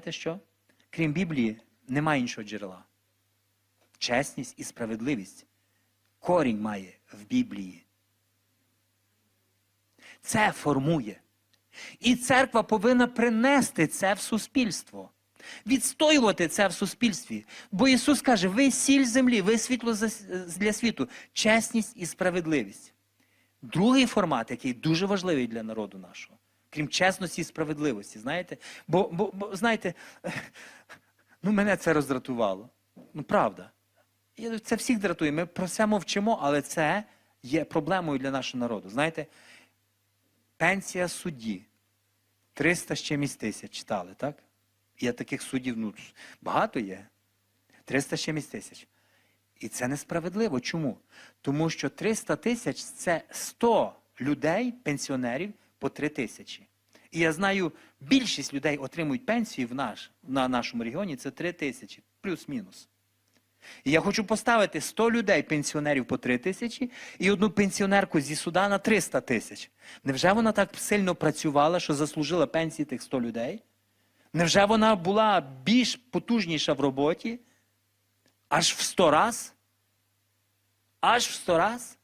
знаєте що? Крім Біблії, немає іншого джерела. Чесність і справедливість. Корінь має в Біблії. Це формує. І церква повинна принести це в суспільство, відстоювати це в суспільстві. Бо Ісус каже: ви сіль землі, ви світло для світу, чесність і справедливість. Другий формат, який дуже важливий для народу нашого, крім чесності і справедливості, знаєте? Бо, бо, бо знаєте, ну мене це роздратувало. Ну, правда. Це всіх дратує. Ми про це мовчимо, але це є проблемою для нашого народу. Знаєте, пенсія судді 300 з чимось тисяч читали, так? Є таких суддів, ну, багато є. 300 з чимось тисяч. І це несправедливо. Чому? Тому що 300 тисяч це 100 людей, пенсіонерів по 3 тисячі. І я знаю, більшість людей отримують пенсії в наш, на нашому регіоні це 3 тисячі, плюс-мінус. І я хочу поставити 100 людей, пенсіонерів по 3 тисячі, і одну пенсіонерку зі суда на 300 тисяч. Невже вона так сильно працювала, що заслужила пенсії тих 100 людей? Невже вона була більш потужніша в роботі? Аж в 100 раз? Аж в 100 раз?